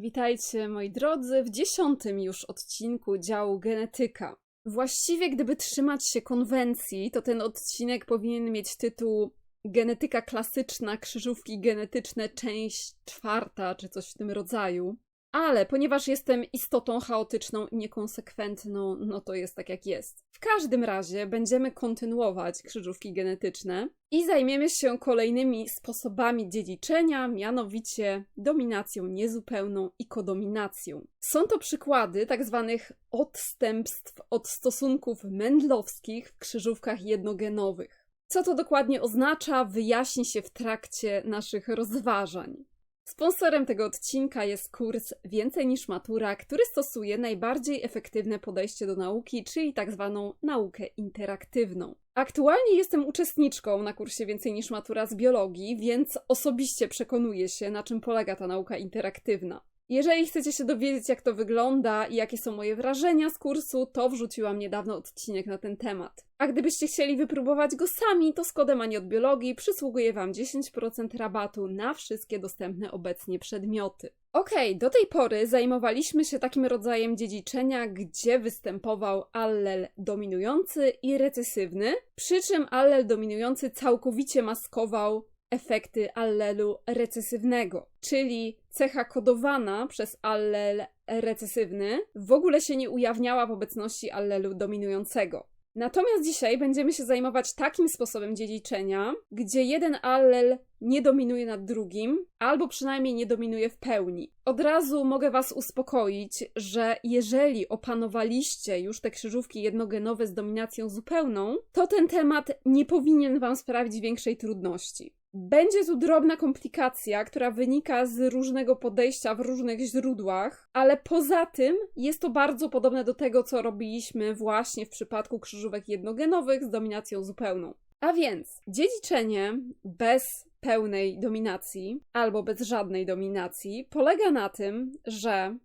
Witajcie moi drodzy w dziesiątym już odcinku działu genetyka. Właściwie gdyby trzymać się konwencji, to ten odcinek powinien mieć tytuł Genetyka klasyczna, krzyżówki genetyczne, część czwarta, czy coś w tym rodzaju. Ale ponieważ jestem istotą chaotyczną i niekonsekwentną, no to jest tak jak jest. W każdym razie będziemy kontynuować krzyżówki genetyczne i zajmiemy się kolejnymi sposobami dziedziczenia, mianowicie dominacją niezupełną i kodominacją. Są to przykłady tak zwanych odstępstw od stosunków mędlowskich w krzyżówkach jednogenowych. Co to dokładnie oznacza, wyjaśni się w trakcie naszych rozważań. Sponsorem tego odcinka jest kurs Więcej niż Matura, który stosuje najbardziej efektywne podejście do nauki, czyli tak zwaną naukę interaktywną. Aktualnie jestem uczestniczką na kursie Więcej niż Matura z biologii, więc osobiście przekonuję się, na czym polega ta nauka interaktywna. Jeżeli chcecie się dowiedzieć, jak to wygląda i jakie są moje wrażenia z kursu, to wrzuciłam niedawno odcinek na ten temat. A gdybyście chcieli wypróbować go sami, to z kodem Ani od Biologii przysługuje Wam 10% rabatu na wszystkie dostępne obecnie przedmioty. Okej, okay, do tej pory zajmowaliśmy się takim rodzajem dziedziczenia, gdzie występował allel dominujący i recesywny, przy czym allel dominujący całkowicie maskował efekty allelu recesywnego, czyli cecha kodowana przez allel recesywny w ogóle się nie ujawniała w obecności allelu dominującego. Natomiast dzisiaj będziemy się zajmować takim sposobem dziedziczenia, gdzie jeden allel nie dominuje nad drugim, albo przynajmniej nie dominuje w pełni. Od razu mogę Was uspokoić, że jeżeli opanowaliście już te krzyżówki jednogenowe z dominacją zupełną, to ten temat nie powinien Wam sprawić większej trudności. Będzie tu drobna komplikacja, która wynika z różnego podejścia w różnych źródłach, ale poza tym jest to bardzo podobne do tego, co robiliśmy właśnie w przypadku krzyżówek jednogenowych z dominacją zupełną. A więc dziedziczenie bez pełnej dominacji albo bez żadnej dominacji polega na tym, że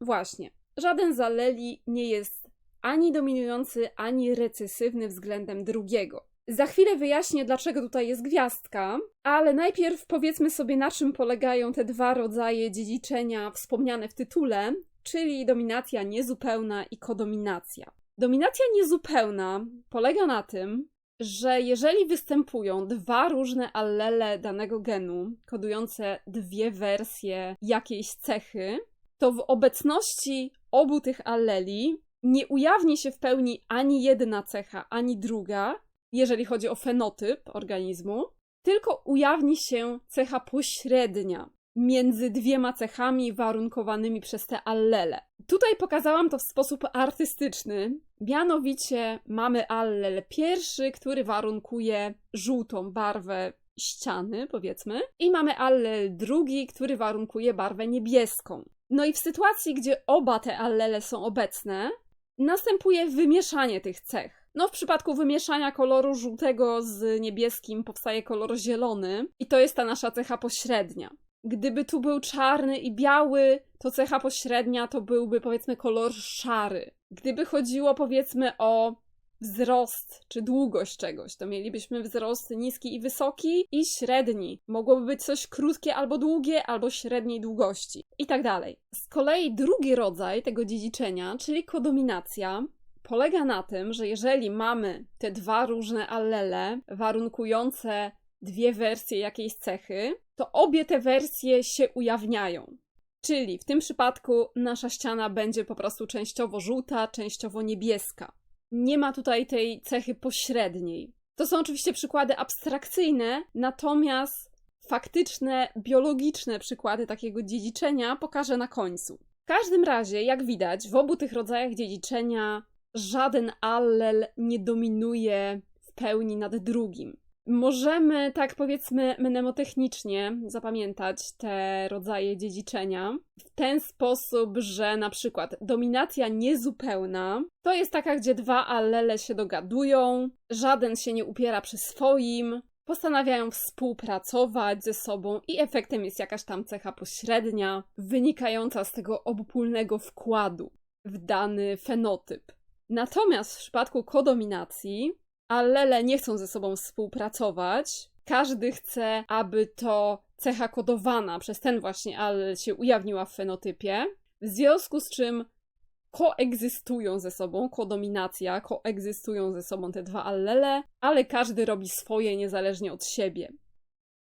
właśnie żaden z aleli nie jest ani dominujący, ani recesywny względem drugiego. Za chwilę wyjaśnię, dlaczego tutaj jest gwiazdka, ale najpierw powiedzmy sobie, na czym polegają te dwa rodzaje dziedziczenia wspomniane w tytule, czyli dominacja niezupełna i kodominacja. Dominacja niezupełna polega na tym, że jeżeli występują dwa różne allele danego genu, kodujące dwie wersje jakiejś cechy, to w obecności obu tych alleli nie ujawni się w pełni ani jedna cecha, ani druga, jeżeli chodzi o fenotyp organizmu, tylko ujawni się cecha pośrednia między dwiema cechami warunkowanymi przez te allele. Tutaj pokazałam to w sposób artystyczny, mianowicie mamy allel pierwszy, który warunkuje żółtą barwę ściany, powiedzmy, i mamy allel drugi, który warunkuje barwę niebieską. No i w sytuacji, gdzie oba te allele są obecne, następuje wymieszanie tych cech. No, w przypadku wymieszania koloru żółtego z niebieskim powstaje kolor zielony, i to jest ta nasza cecha pośrednia. Gdyby tu był czarny i biały, to cecha pośrednia to byłby powiedzmy kolor szary. Gdyby chodziło powiedzmy o wzrost czy długość czegoś, to mielibyśmy wzrost niski i wysoki i średni. Mogłoby być coś krótkie albo długie, albo średniej długości i tak dalej. Z kolei drugi rodzaj tego dziedziczenia, czyli kodominacja, polega na tym, że jeżeli mamy te dwa różne allele warunkujące dwie wersje jakiejś cechy, to obie te wersje się ujawniają. Czyli w tym przypadku nasza ściana będzie po prostu częściowo żółta, częściowo niebieska. Nie ma tutaj tej cechy pośredniej. To są oczywiście przykłady abstrakcyjne, natomiast faktyczne, biologiczne przykłady takiego dziedziczenia pokażę na końcu. W każdym razie, jak widać, w obu tych rodzajach dziedziczenia żaden allel nie dominuje w pełni nad drugim. Możemy, tak powiedzmy, mnemotechnicznie zapamiętać te rodzaje dziedziczenia w ten sposób, że na przykład dominacja niezupełna to jest taka, gdzie dwa allele się dogadują, żaden się nie upiera przy swoim, postanawiają współpracować ze sobą i efektem jest jakaś tam cecha pośrednia, wynikająca z tego obopólnego wkładu w dany fenotyp. Natomiast w przypadku kodominacji allele nie chcą ze sobą współpracować, każdy chce, aby to cecha kodowana przez ten właśnie allel się ujawniła w fenotypie, w związku z czym koegzystują ze sobą, kodominacja, koegzystują ze sobą te dwa allele, ale każdy robi swoje niezależnie od siebie.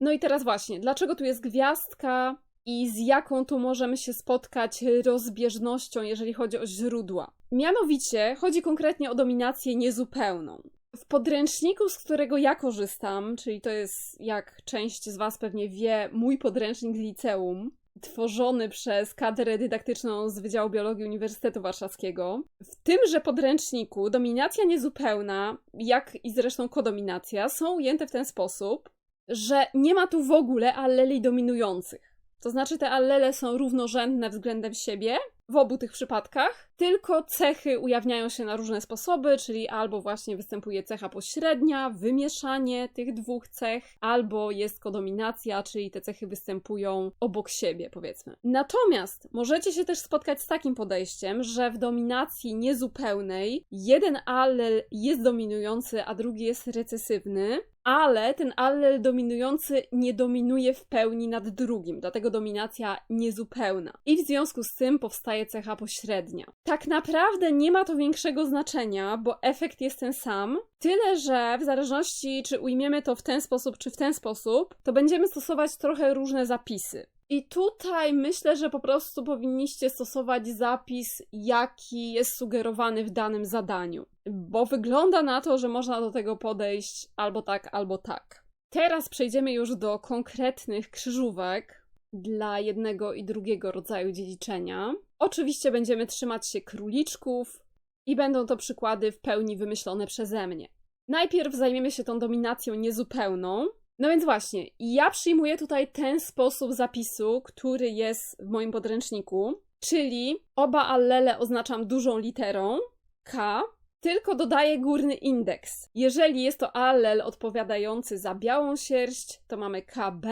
No i teraz właśnie, dlaczego tu jest gwiazdka i z jaką tu możemy się spotkać rozbieżnością, jeżeli chodzi o źródła? Mianowicie chodzi konkretnie o dominację niezupełną. W podręczniku, z którego ja korzystam, czyli to jest, jak część z Was pewnie wie, mój podręcznik z liceum, tworzony przez kadrę dydaktyczną z Wydziału Biologii Uniwersytetu Warszawskiego. W tymże podręczniku dominacja niezupełna, jak i zresztą kodominacja, są ujęte w ten sposób, że nie ma tu w ogóle alleli dominujących. To znaczy te allele są równorzędne względem siebie w obu tych przypadkach, tylko cechy ujawniają się na różne sposoby, czyli albo właśnie występuje cecha pośrednia, wymieszanie tych dwóch cech, albo jest kodominacja, czyli te cechy występują obok siebie, powiedzmy. Natomiast możecie się też spotkać z takim podejściem, że w dominacji niezupełnej jeden allel jest dominujący, a drugi jest recesywny, ale ten allel dominujący nie dominuje w pełni nad drugim, dlatego dominacja niezupełna. I w związku z tym powstaje cecha pośrednia. Tak naprawdę nie ma to większego znaczenia, bo efekt jest ten sam, tyle że w zależności czy ujmiemy to w ten sposób czy w ten sposób, to będziemy stosować trochę różne zapisy. I tutaj myślę, że po prostu powinniście stosować zapis, jaki jest sugerowany w danym zadaniu, bo wygląda na to, że można do tego podejść albo tak, albo tak. Teraz przejdziemy już do konkretnych krzyżówek dla jednego i drugiego rodzaju dziedziczenia. Oczywiście będziemy trzymać się króliczków i będą to przykłady w pełni wymyślone przeze mnie. Najpierw zajmiemy się tą dominacją niezupełną, no więc właśnie, ja przyjmuję tutaj ten sposób zapisu, który jest w moim podręczniku, czyli oba allele oznaczam dużą literą K, tylko dodaję górny indeks. Jeżeli jest to allel odpowiadający za białą sierść, to mamy KB,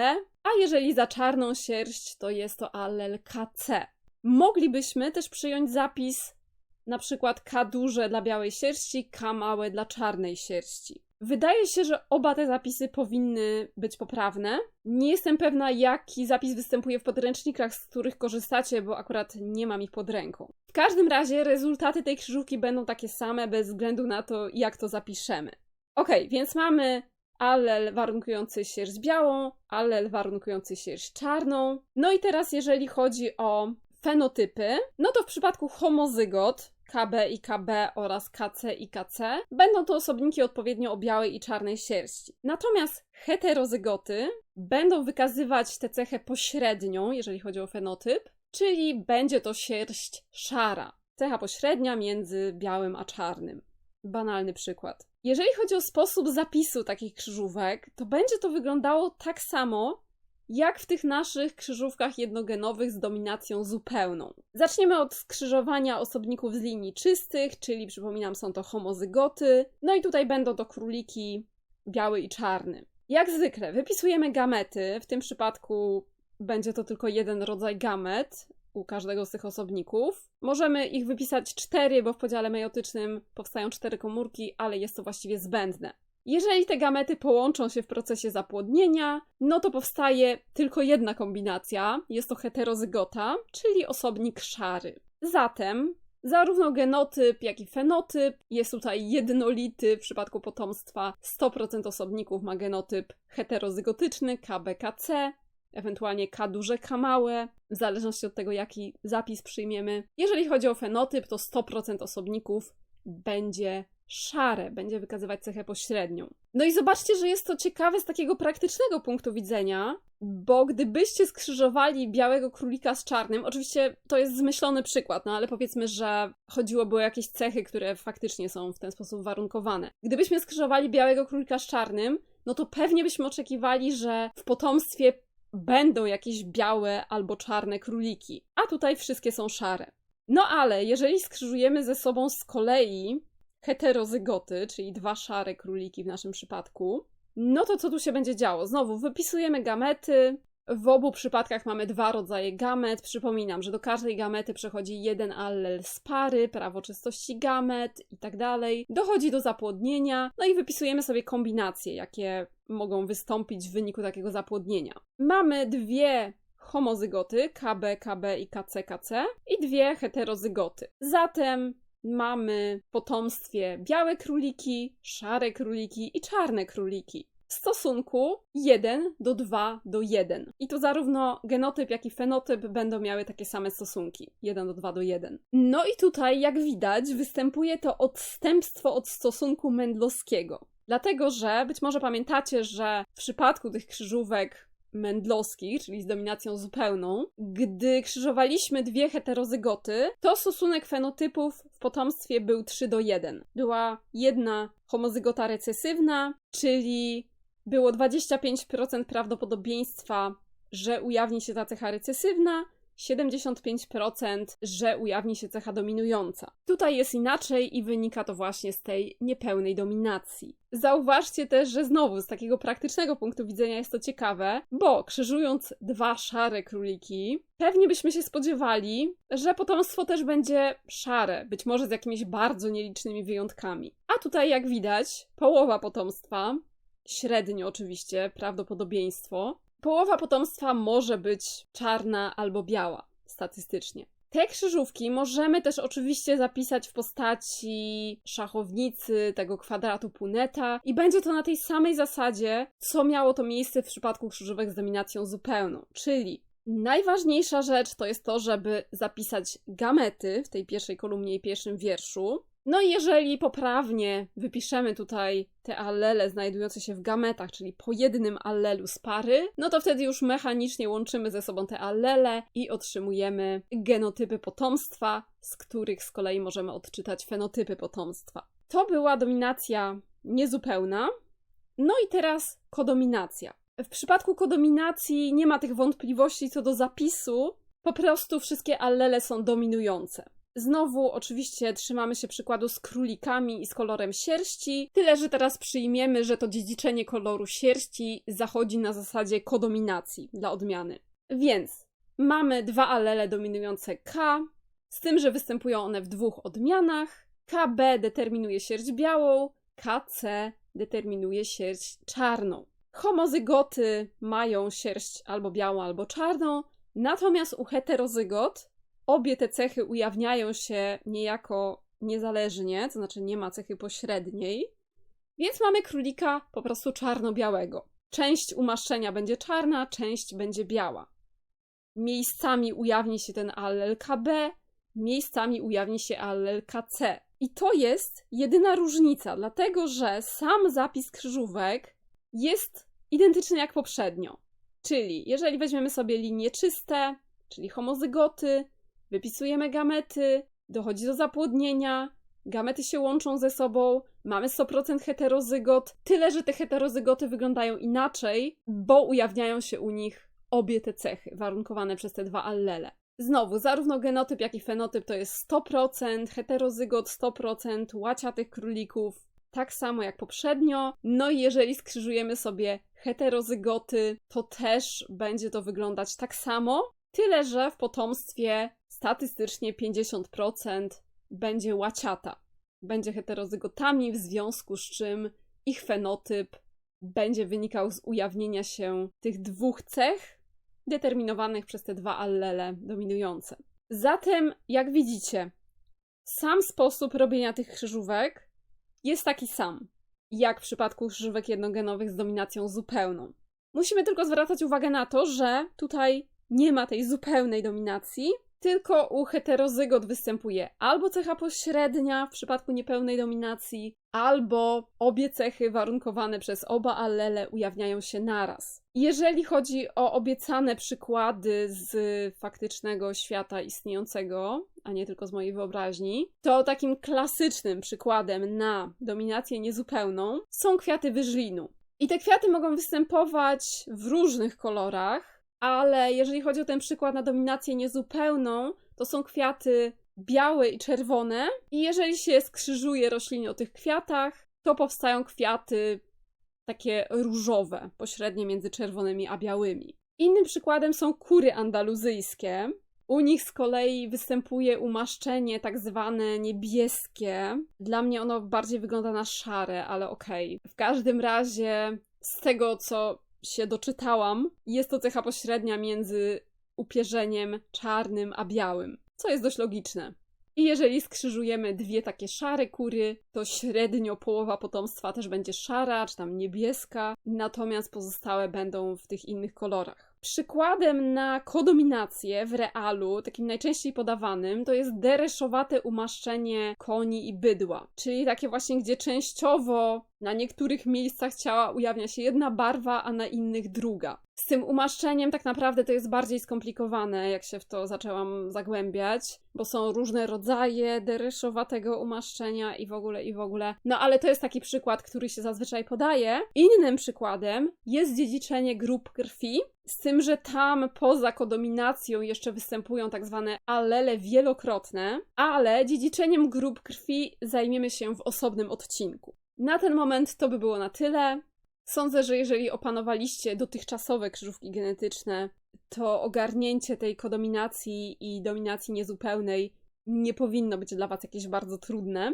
a jeżeli za czarną sierść, to jest to allel KC. Moglibyśmy też przyjąć zapis na przykład K duże dla białej sierści, K małe dla czarnej sierści. Wydaje się, że oba te zapisy powinny być poprawne. Nie jestem pewna, jaki zapis występuje w podręcznikach, z których korzystacie, bo akurat nie mam ich pod ręką. W każdym razie rezultaty tej krzyżówki będą takie same, bez względu na to, jak to zapiszemy. Ok, więc mamy allel warunkujący sierść białą, allel warunkujący sierść czarną. No i teraz, jeżeli chodzi o fenotypy, no to w przypadku homozygot, KB i KB oraz KC i KC będą to osobniki odpowiednio o białej i czarnej sierści. Natomiast heterozygoty będą wykazywać tę cechę pośrednią, jeżeli chodzi o fenotyp, czyli będzie to sierść szara. Cecha pośrednia między białym a czarnym. Banalny przykład. Jeżeli chodzi o sposób zapisu takich krzyżówek, to będzie to wyglądało tak samo, jak w tych naszych krzyżówkach jednogenowych z dominacją zupełną. Zaczniemy od skrzyżowania osobników z linii czystych, czyli przypominam, są to homozygoty. No i tutaj będą to króliki biały i czarny. Jak zwykle wypisujemy gamety, w tym przypadku będzie to tylko jeden rodzaj gamet u każdego z tych osobników. Możemy ich wypisać cztery, bo w podziale meiotycznym powstają cztery komórki, ale jest to właściwie zbędne. Jeżeli te gamety połączą się w procesie zapłodnienia, no to powstaje tylko jedna kombinacja, jest to heterozygota, czyli osobnik szary. Zatem Zarówno genotyp, jak i fenotyp jest tutaj jednolity. W przypadku potomstwa 100% osobników ma genotyp heterozygotyczny KBKC, ewentualnie K duże, K małe, w zależności od tego, jaki zapis przyjmiemy. Jeżeli chodzi o fenotyp, to 100% osobników będzie szare, będzie wykazywać cechę pośrednią. No i zobaczcie, że jest to ciekawe z takiego praktycznego punktu widzenia, bo gdybyście skrzyżowali białego królika z czarnym, oczywiście to jest zmyślony przykład, no ale powiedzmy, że chodziłoby o jakieś cechy, które faktycznie są w ten sposób warunkowane. Gdybyśmy skrzyżowali białego królika z czarnym, no to pewnie byśmy oczekiwali, że w potomstwie będą jakieś białe albo czarne króliki, a tutaj wszystkie są szare. No ale jeżeli skrzyżujemy ze sobą z kolei heterozygoty, czyli dwa szare króliki w naszym przypadku, no to co tu się będzie działo? Znowu wypisujemy gamety, W obu przypadkach mamy dwa rodzaje gamet. Przypominam, że do każdej gamety przechodzi jeden allel z pary, prawo czystości gamet i tak dalej. Dochodzi do zapłodnienia, no i wypisujemy sobie kombinacje, jakie mogą wystąpić w wyniku takiego zapłodnienia. Mamy dwie homozygoty KB, KB i KC, KC i dwie heterozygoty. Zatem mamy w potomstwie białe króliki, szare króliki i czarne króliki w stosunku 1 do 2 do 1. I tu zarówno genotyp, jak i fenotyp będą miały takie same stosunki 1 do 2 do 1. No i tutaj, jak widać, występuje to odstępstwo od stosunku mendlowskiego. Dlatego, że być może pamiętacie, że w przypadku tych krzyżówek mendlowskich, czyli z dominacją zupełną, gdy krzyżowaliśmy dwie heterozygoty, to stosunek fenotypów w potomstwie był 3 do 1. Była jedna homozygota recesywna, czyli było 25% prawdopodobieństwa, że ujawni się ta cecha recesywna, 75%, że ujawni się cecha dominująca. Tutaj jest inaczej i wynika to właśnie z tej niepełnej dominacji. Zauważcie też, że znowu z takiego praktycznego punktu widzenia jest to ciekawe, bo krzyżując dwa szare króliki, pewnie byśmy się spodziewali, że potomstwo też będzie szare, być może z jakimiś bardzo nielicznymi wyjątkami. A tutaj, jak widać, połowa potomstwa, średnio oczywiście, prawdopodobieństwo, Połowa potomstwa może być czarna albo biała, statystycznie. Te krzyżówki możemy też oczywiście zapisać w postaci szachownicy tego kwadratu Puneta i będzie to na tej samej zasadzie, co miało to miejsce w przypadku krzyżówek z dominacją zupełną, czyli najważniejsza rzecz to jest to, żeby zapisać gamety w tej pierwszej kolumnie i pierwszym wierszu, no i jeżeli poprawnie wypiszemy tutaj te allele znajdujące się w gametach, czyli po jednym allelu z pary, no to wtedy już mechanicznie łączymy ze sobą te allele i otrzymujemy genotypy potomstwa, z których z kolei możemy odczytać fenotypy potomstwa. To była dominacja niezupełna. No i teraz kodominacja. W przypadku kodominacji nie ma tych wątpliwości co do zapisu, po prostu wszystkie allele są dominujące. Znowu, oczywiście, trzymamy się przykładu z królikami i z kolorem sierści, tyle że teraz przyjmiemy, że to dziedziczenie koloru sierści zachodzi na zasadzie kodominacji dla odmiany. Więc mamy dwa alele dominujące K, z tym, że występują one w dwóch odmianach. KB determinuje sierść białą, KC determinuje sierść czarną. Homozygoty mają sierść albo białą, albo czarną, natomiast u heterozygot obie te cechy ujawniają się niejako niezależnie, to znaczy nie ma cechy pośredniej, więc mamy królika po prostu czarno-białego. Część umaszczenia będzie czarna, część będzie biała. Miejscami ujawni się ten allel KB, miejscami ujawni się allel KC. I to jest jedyna różnica, dlatego że sam zapis krzyżówek jest identyczny jak poprzednio. Czyli jeżeli weźmiemy sobie linie czyste, czyli homozygoty, wypisujemy gamety, dochodzi do zapłodnienia, gamety się łączą ze sobą, mamy 100% heterozygot, tyle że te heterozygoty wyglądają inaczej, bo ujawniają się u nich obie te cechy, warunkowane przez te dwa allele. Znowu, zarówno genotyp, jak i fenotyp to jest 100%, heterozygot 100%, łaciatych królików, tak samo jak poprzednio. No i jeżeli skrzyżujemy sobie heterozygoty, to też będzie to wyglądać tak samo, tyle że w potomstwie statystycznie 50% będzie łaciata. Będzie heterozygotami, w związku z czym ich fenotyp będzie wynikał z ujawnienia się tych dwóch cech determinowanych przez te dwa allele dominujące. Zatem, jak widzicie, sam sposób robienia tych krzyżówek jest taki sam, jak w przypadku krzyżówek jednogenowych z dominacją zupełną. Musimy tylko zwracać uwagę na to, że tutaj nie ma tej zupełnej dominacji, tylko u heterozygot występuje albo cecha pośrednia w przypadku niepełnej dominacji, albo obie cechy warunkowane przez oba allele ujawniają się naraz. Jeżeli chodzi o obiecane przykłady z faktycznego świata istniejącego, a nie tylko z mojej wyobraźni, to takim klasycznym przykładem na dominację niezupełną są kwiaty wyżlinu. I te kwiaty mogą występować w różnych kolorach, ale jeżeli chodzi o ten przykład na dominację niezupełną, to są kwiaty białe i czerwone. I jeżeli się skrzyżuje rośliny o tych kwiatach, to powstają kwiaty takie różowe, pośrednie między czerwonymi a białymi. Innym przykładem są kury andaluzyjskie. U nich z kolei występuje umaszczenie tak zwane niebieskie. Dla mnie ono bardziej wygląda na szare, ale okej. W każdym razie, z tego co się doczytałam, jest to cecha pośrednia między upierzeniem czarnym a białym, co jest dość logiczne. I jeżeli skrzyżujemy dwie takie szare kury, to średnio połowa potomstwa też będzie szara, czy tam niebieska, natomiast pozostałe będą w tych innych kolorach. Przykładem na kodominację w realu, takim najczęściej podawanym, to jest dereszowate umaszczenie koni i bydła. Czyli takie właśnie, gdzie częściowo na niektórych miejscach ciała ujawnia się jedna barwa, a na innych druga. Z tym umaszczeniem tak naprawdę to jest bardziej skomplikowane, jak się w to zaczęłam zagłębiać, bo są różne rodzaje dereszowatego umaszczenia i w ogóle, i w ogóle. No ale to jest taki przykład, który się zazwyczaj podaje. Innym przykładem jest dziedziczenie grup krwi, z tym, że tam poza kodominacją jeszcze występują tak zwane alele wielokrotne, ale dziedziczeniem grup krwi zajmiemy się w osobnym odcinku. Na ten moment to by było na tyle. Sądzę, że jeżeli opanowaliście dotychczasowe krzyżówki genetyczne, to ogarnięcie tej kodominacji i dominacji niezupełnej nie powinno być dla Was jakieś bardzo trudne.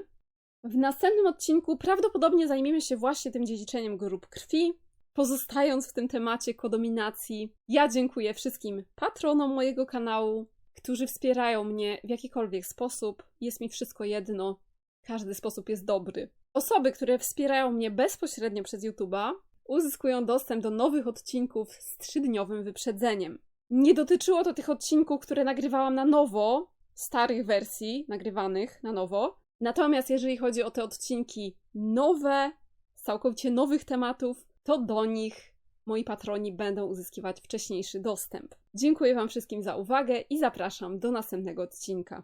W następnym odcinku prawdopodobnie zajmiemy się właśnie tym dziedziczeniem grup krwi. Pozostając w tym temacie kodominacji, ja dziękuję wszystkim patronom mojego kanału, którzy wspierają mnie w jakikolwiek sposób. Jest mi wszystko jedno. Każdy sposób jest dobry. Osoby, które wspierają mnie bezpośrednio przez YouTube'a, uzyskują dostęp do nowych odcinków z trzydniowym wyprzedzeniem. Nie dotyczyło to tych odcinków, które nagrywałam na nowo, starych wersji nagrywanych na nowo. Natomiast jeżeli chodzi o te odcinki nowe, z całkowicie nowych tematów, to do nich moi patroni będą uzyskiwać wcześniejszy dostęp. Dziękuję Wam wszystkim za uwagę i zapraszam do następnego odcinka.